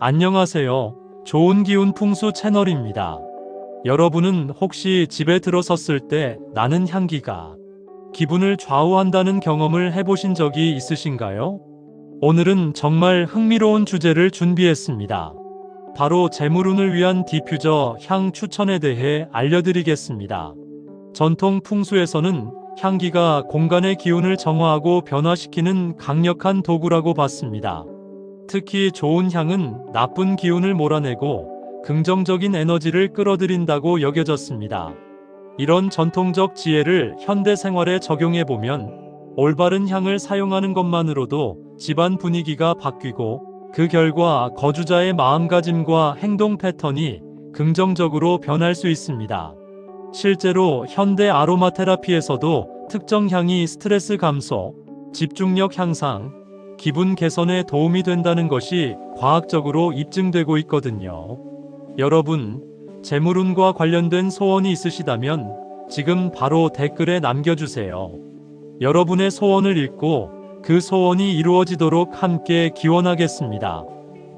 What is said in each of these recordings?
안녕하세요. 좋은 기운 풍수 채널입니다. 여러분은 혹시 집에 들어섰을 때 나는 향기가 기분을 좌우한다는 경험을 해보신 적이 있으신가요? 오늘은 정말 흥미로운 주제를 준비했습니다. 바로 재물운을 위한 디퓨저 향 추천에 대해 알려드리겠습니다. 전통 풍수에서는 향기가 공간의 기운을 정화하고 변화시키는 강력한 도구라고 봤습니다. 특히 좋은 향은 나쁜 기운을 몰아내고 긍정적인 에너지를 끌어들인다고 여겨졌습니다. 이런 전통적 지혜를 현대 생활에 적용해 보면 올바른 향을 사용하는 것만으로도 집안 분위기가 바뀌고 그 결과 거주자의 마음가짐과 행동 패턴이 긍정적으로 변할 수 있습니다. 실제로 현대 아로마 테라피에서도 특정 향이 스트레스 감소, 집중력 향상, 기분 개선에 도움이 된다는 것이 과학적으로 입증되고 있거든요. 여러분, 재물운과 관련된 소원이 있으시다면 지금 바로 댓글에 남겨주세요. 여러분의 소원을 읽고 그 소원이 이루어지도록 함께 기원하겠습니다.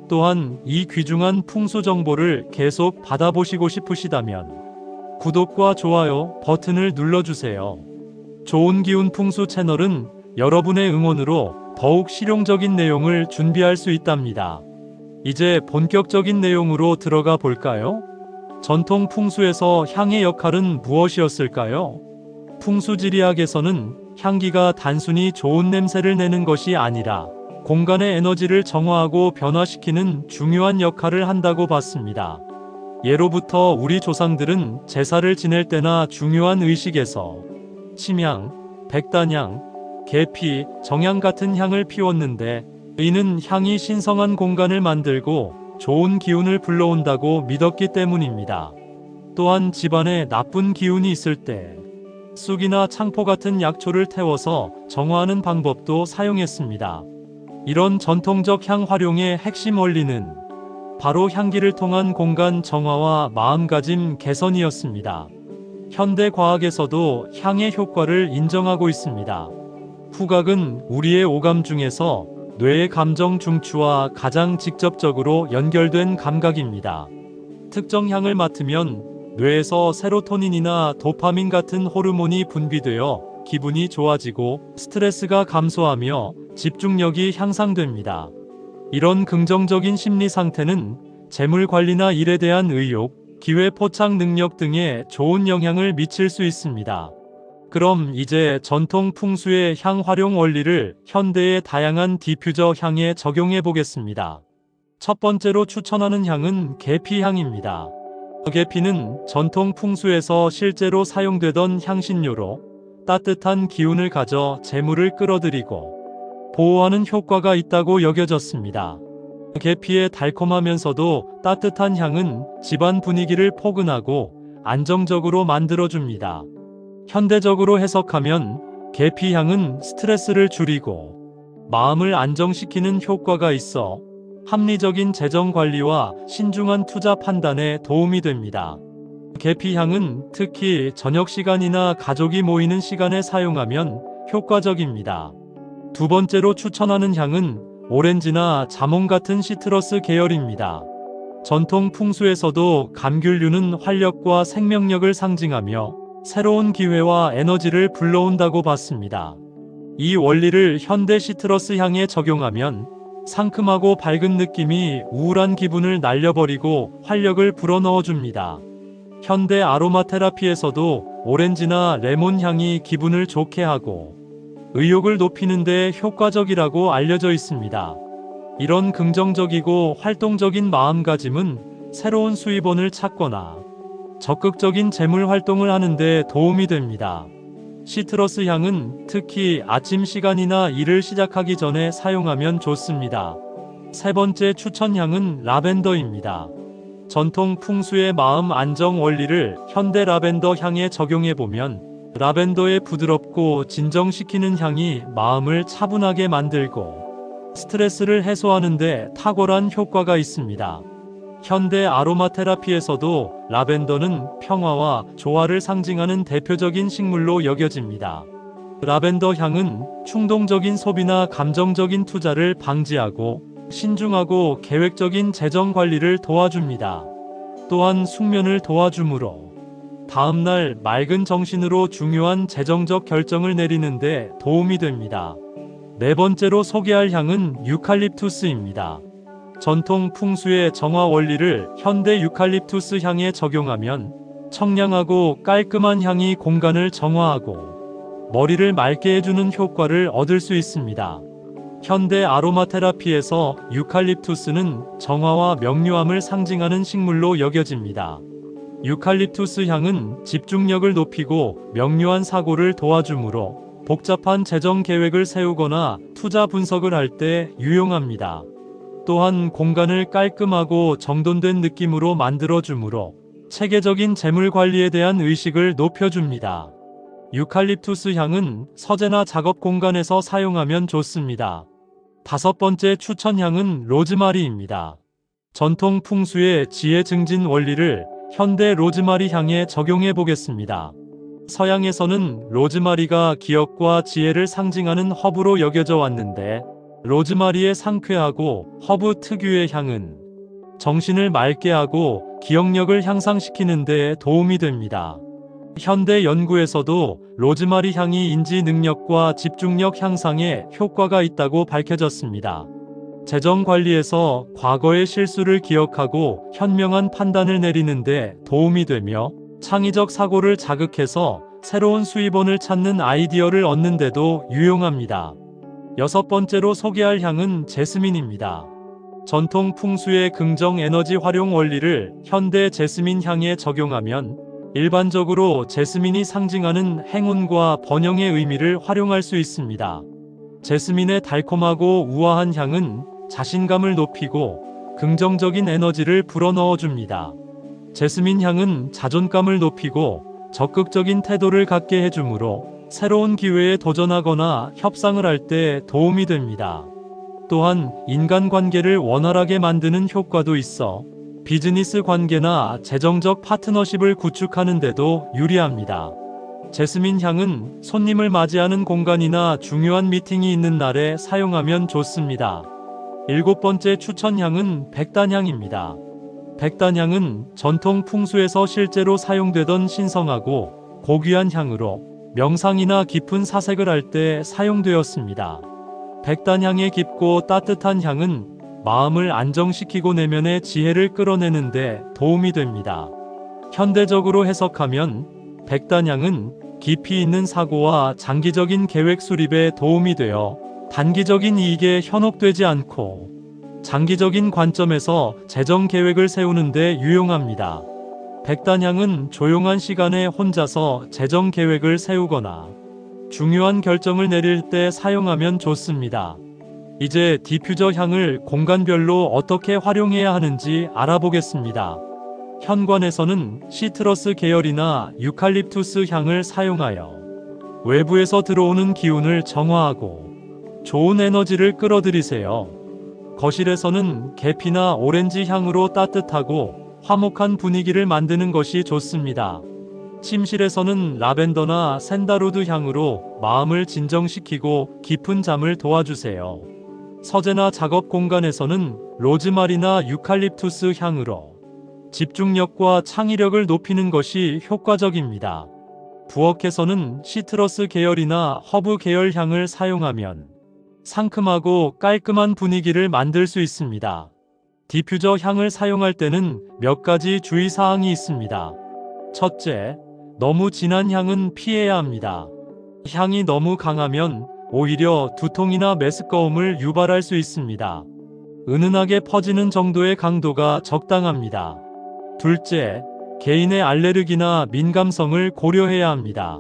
또한 이 귀중한 풍수 정보를 계속 받아보시고 싶으시다면 구독과 좋아요 버튼을 눌러주세요. 좋은 기운 풍수 채널은 여러분의 응원으로 더욱 실용적인 내용을 준비할 수 있답니다. 이제 본격적인 내용으로 들어가 볼까요? 전통 풍수에서 향의 역할은 무엇이었을까요? 풍수지리학에서는 향기가 단순히 좋은 냄새를 내는 것이 아니라 공간의 에너지를 정화하고 변화시키는 중요한 역할을 한다고 봤습니다. 예로부터 우리 조상들은 제사를 지낼 때나 중요한 의식에서 침향, 백단향, 계피, 정향 같은 향을 피웠는데 이는 향이 신성한 공간을 만들고 좋은 기운을 불러온다고 믿었기 때문입니다. 또한 집안에 나쁜 기운이 있을 때 쑥이나 창포 같은 약초를 태워서 정화하는 방법도 사용했습니다. 이런 전통적 향 활용의 핵심 원리는 바로 향기를 통한 공간 정화와 마음가짐 개선이었습니다. 현대 과학에서도 향의 효과를 인정하고 있습니다. 후각은 우리의 오감 중에서 뇌의 감정 중추와 가장 직접적으로 연결된 감각입니다. 특정 향을 맡으면 뇌에서 세로토닌이나 도파민 같은 호르몬이 분비되어 기분이 좋아지고 스트레스가 감소하며 집중력이 향상됩니다. 이런 긍정적인 심리 상태는 재물 관리나 일에 대한 의욕, 기회 포착 능력 등에 좋은 영향을 미칠 수 있습니다. 그럼 이제 전통 풍수의 향 활용 원리를 현대의 다양한 디퓨저 향에 적용해 보겠습니다. 첫 번째로 추천하는 향은 계피향입니다. 계피는 전통 풍수에서 실제로 사용되던 향신료로 따뜻한 기운을 가져 재물을 끌어들이고 보호하는 효과가 있다고 여겨졌습니다. 계피의 달콤하면서도 따뜻한 향은 집안 분위기를 포근하고 안정적으로 만들어줍니다. 현대적으로 해석하면 계피향은 스트레스를 줄이고 마음을 안정시키는 효과가 있어 합리적인 재정 관리와 신중한 투자 판단에 도움이 됩니다. 계피향은 특히 저녁 시간이나 가족이 모이는 시간에 사용하면 효과적입니다. 두 번째로 추천하는 향은 오렌지나 자몽 같은 시트러스 계열입니다. 전통 풍수에서도 감귤류는 활력과 생명력을 상징하며 새로운 기회와 에너지를 불러온다고 봤습니다. 이 원리를 현대 시트러스 향에 적용하면 상큼하고 밝은 느낌이 우울한 기분을 날려버리고 활력을 불어넣어 줍니다. 현대 아로마 테라피에서도 오렌지나 레몬 향이 기분을 좋게 하고 의욕을 높이는 데 효과적이라고 알려져 있습니다. 이런 긍정적이고 활동적인 마음가짐은 새로운 수입원을 찾거나 적극적인 재물 활동을 하는데 도움이 됩니다. 시트러스 향은 특히 아침 시간이나 일을 시작하기 전에 사용하면 좋습니다. 세 번째 추천 향은 라벤더입니다. 전통 풍수의 마음 안정 원리를 현대 라벤더 향에 적용해 보면 라벤더의 부드럽고 진정시키는 향이 마음을 차분하게 만들고 스트레스를 해소하는데 탁월한 효과가 있습니다. 현대 아로마 테라피에서도 라벤더는 평화와 조화를 상징하는 대표적인 식물로 여겨집니다. 라벤더 향은 충동적인 소비나 감정적인 투자를 방지하고 신중하고 계획적인 재정 관리를 도와줍니다. 또한 숙면을 도와주므로 다음날 맑은 정신으로 중요한 재정적 결정을 내리는데 도움이 됩니다. 네 번째로 소개할 향은 유칼립투스입니다. 전통 풍수의 정화 원리를 현대 유칼립투스 향에 적용하면 청량하고 깔끔한 향이 공간을 정화하고 머리를 맑게 해주는 효과를 얻을 수 있습니다. 현대 아로마 테라피에서 유칼립투스는 정화와 명료함을 상징하는 식물로 여겨집니다. 유칼립투스 향은 집중력을 높이고 명료한 사고를 도와주므로 복잡한 재정 계획을 세우거나 투자 분석을 할 때 유용합니다. 또한 공간을 깔끔하고 정돈된 느낌으로 만들어주므로 체계적인 재물 관리에 대한 의식을 높여줍니다. 유칼립투스 향은 서재나 작업 공간에서 사용하면 좋습니다. 다섯 번째 추천 향은 로즈마리입니다. 전통 풍수의 지혜 증진 원리를 현대 로즈마리 향에 적용해 보겠습니다. 서양에서는 로즈마리가 기억과 지혜를 상징하는 허브로 여겨져 왔는데 로즈마리의 상쾌하고 허브 특유의 향은 정신을 맑게 하고 기억력을 향상시키는 데 도움이 됩니다. 현대 연구에서도 로즈마리 향이 인지 능력과 집중력 향상에 효과가 있다고 밝혀졌습니다. 재정 관리에서 과거의 실수를 기억하고 현명한 판단을 내리는데 도움이 되며 창의적 사고를 자극해서 새로운 수입원을 찾는 아이디어를 얻는데도 유용합니다. 여섯 번째로 소개할 향은 제스민입니다. 전통 풍수의 긍정 에너지 활용 원리를 현대 제스민 향에 적용하면 일반적으로 제스민이 상징하는 행운과 번영의 의미를 활용할 수 있습니다. 제스민의 달콤하고 우아한 향은 자신감을 높이고 긍정적인 에너지를 불어넣어 줍니다. 제스민 향은 자존감을 높이고 적극적인 태도를 갖게 해주므로 새로운 기회에 도전하거나 협상을 할 때 도움이 됩니다. 또한 인간관계를 원활하게 만드는 효과도 있어 비즈니스 관계나 재정적 파트너십을 구축하는 데도 유리합니다. 제스민 향은 손님을 맞이하는 공간이나 중요한 미팅이 있는 날에 사용하면 좋습니다. 일곱 번째 추천 향은 백단향입니다. 백단향은 전통 풍수에서 실제로 사용되던 신성하고 고귀한 향으로 명상이나 깊은 사색을 할 때 사용되었습니다. 백단향의 깊고 따뜻한 향은 마음을 안정시키고 내면의 지혜를 끌어내는데 도움이 됩니다. 현대적으로 해석하면 백단향은 깊이 있는 사고와 장기적인 계획 수립에 도움이 되어 단기적인 이익에 현혹되지 않고 장기적인 관점에서 재정 계획을 세우는데 유용합니다. 백단향은 조용한 시간에 혼자서 재정 계획을 세우거나 중요한 결정을 내릴 때 사용하면 좋습니다. 이제 디퓨저 향을 공간별로 어떻게 활용해야 하는지 알아보겠습니다. 현관에서는 시트러스 계열이나 유칼립투스 향을 사용하여 외부에서 들어오는 기운을 정화하고 좋은 에너지를 끌어들이세요. 거실에서는 계피나 오렌지 향으로 따뜻하고 화목한 분위기를 만드는 것이 좋습니다. 침실에서는 라벤더나 샌다루드 향으로 마음을 진정시키고 깊은 잠을 도와주세요. 서재나 작업 공간에서는 로즈마리나 유칼립투스 향으로 집중력과 창의력을 높이는 것이 효과적입니다. 부엌에서는 시트러스 계열이나 허브 계열 향을 사용하면 상큼하고 깔끔한 분위기를 만들 수 있습니다. 디퓨저 향을 사용할 때는 몇 가지 주의사항이 있습니다. 첫째, 너무 진한 향은 피해야 합니다. 향이 너무 강하면 오히려 두통이나 메스꺼움을 유발할 수 있습니다. 은은하게 퍼지는 정도의 강도가 적당합니다. 둘째, 개인의 알레르기나 민감성을 고려해야 합니다.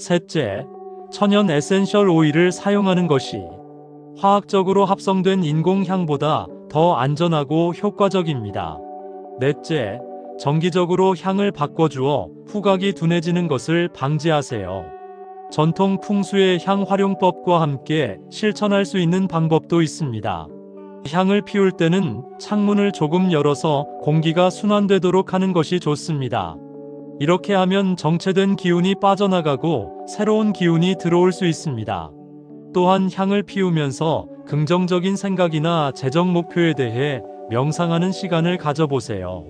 셋째, 천연 에센셜 오일을 사용하는 것이 화학적으로 합성된 인공향보다 더 안전하고 효과적입니다. 넷째, 정기적으로 향을 바꿔주어 후각이 둔해지는 것을 방지하세요. 전통 풍수의 향 활용법과 함께 실천할 수 있는 방법도 있습니다. 향을 피울 때는 창문을 조금 열어서 공기가 순환되도록 하는 것이 좋습니다. 이렇게 하면 정체된 기운이 빠져나가고 새로운 기운이 들어올 수 있습니다. 또한 향을 피우면서 긍정적인 생각이나 재정 목표에 대해 명상하는 시간을 가져보세요.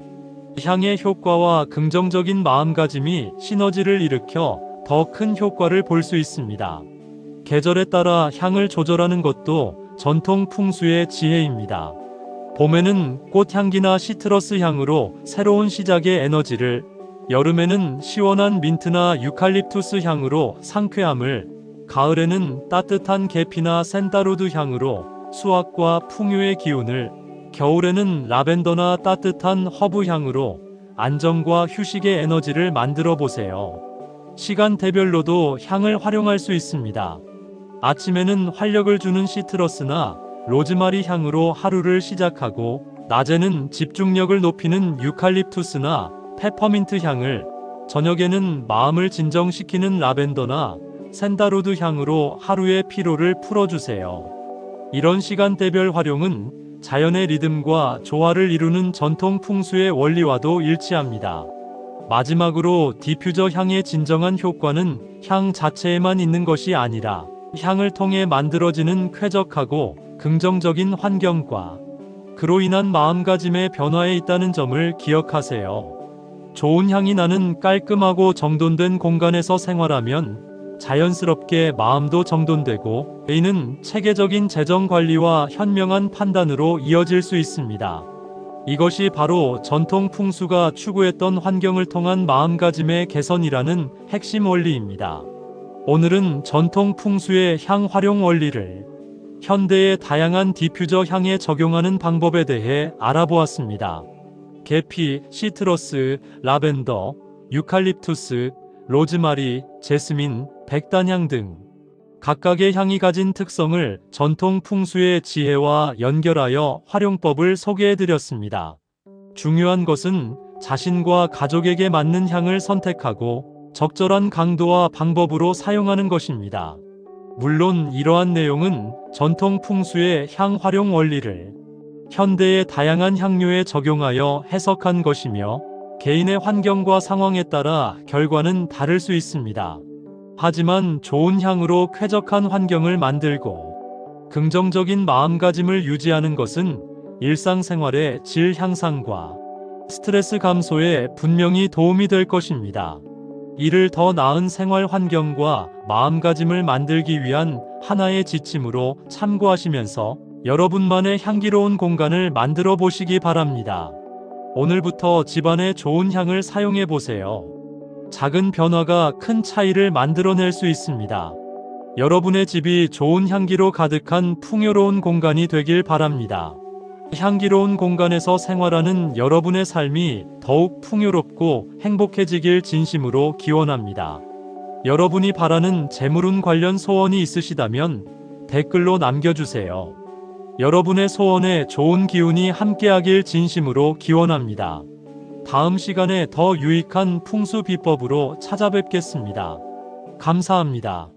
향의 효과와 긍정적인 마음가짐이 시너지를 일으켜 더 큰 효과를 볼 수 있습니다. 계절에 따라 향을 조절하는 것도 전통 풍수의 지혜입니다. 봄에는 꽃향기나 시트러스 향으로 새로운 시작의 에너지를, 여름에는 시원한 민트나 유칼립투스 향으로 상쾌함을, 가을에는 따뜻한 계피나 센다루드 향으로 수확과 풍요의 기운을, 겨울에는 라벤더나 따뜻한 허브 향으로 안정과 휴식의 에너지를 만들어 보세요. 시간대별로도 향을 활용할 수 있습니다. 아침에는 활력을 주는 시트러스나 로즈마리 향으로 하루를 시작하고, 낮에는 집중력을 높이는 유칼립투스나 페퍼민트 향을, 저녁에는 마음을 진정시키는 라벤더나 샌다루드 향으로 하루의 피로를 풀어주세요. 이런 시간대별 활용은 자연의 리듬과 조화를 이루는 전통 풍수의 원리와도 일치합니다. 마지막으로 디퓨저 향의 진정한 효과는 향 자체에만 있는 것이 아니라 향을 통해 만들어지는 쾌적하고 긍정적인 환경과 그로 인한 마음가짐의 변화에 있다는 점을 기억하세요. 좋은 향이 나는 깔끔하고 정돈된 공간에서 생활하면 자연스럽게 마음도 정돈되고 이는 체계적인 재정 관리와 현명한 판단으로 이어질 수 있습니다. 이것이 바로 전통 풍수가 추구했던 환경을 통한 마음가짐의 개선이라는 핵심 원리입니다. 오늘은 전통 풍수의 향 활용 원리를 현대의 다양한 디퓨저 향에 적용하는 방법에 대해 알아보았습니다. 계피, 시트러스, 라벤더, 유칼립투스, 로즈마리, 제스민, 백단향 등 각각의 향이 가진 특성을 전통 풍수의 지혜와 연결하여 활용법을 소개해 드렸습니다. 중요한 것은 자신과 가족에게 맞는 향을 선택하고 적절한 강도와 방법으로 사용하는 것입니다. 물론 이러한 내용은 전통 풍수의 향 활용 원리를 현대의 다양한 향료에 적용하여 해석한 것이며 개인의 환경과 상황에 따라 결과는 다를 수 있습니다. 하지만 좋은 향으로 쾌적한 환경을 만들고 긍정적인 마음가짐을 유지하는 것은 일상생활의 질 향상과 스트레스 감소에 분명히 도움이 될 것입니다. 이를 더 나은 생활 환경과 마음가짐을 만들기 위한 하나의 지침으로 참고하시면서 여러분만의 향기로운 공간을 만들어 보시기 바랍니다. 오늘부터 집안에 좋은 향을 사용해 보세요. 작은 변화가 큰 차이를 만들어낼 수 있습니다. 여러분의 집이 좋은 향기로 가득한 풍요로운 공간이 되길 바랍니다. 향기로운 공간에서 생활하는 여러분의 삶이 더욱 풍요롭고 행복해지길 진심으로 기원합니다. 여러분이 바라는 재물운 관련 소원이 있으시다면 댓글로 남겨주세요. 여러분의 소원에 좋은 기운이 함께하길 진심으로 기원합니다. 다음 시간에 더 유익한 풍수 비법으로 찾아뵙겠습니다. 감사합니다.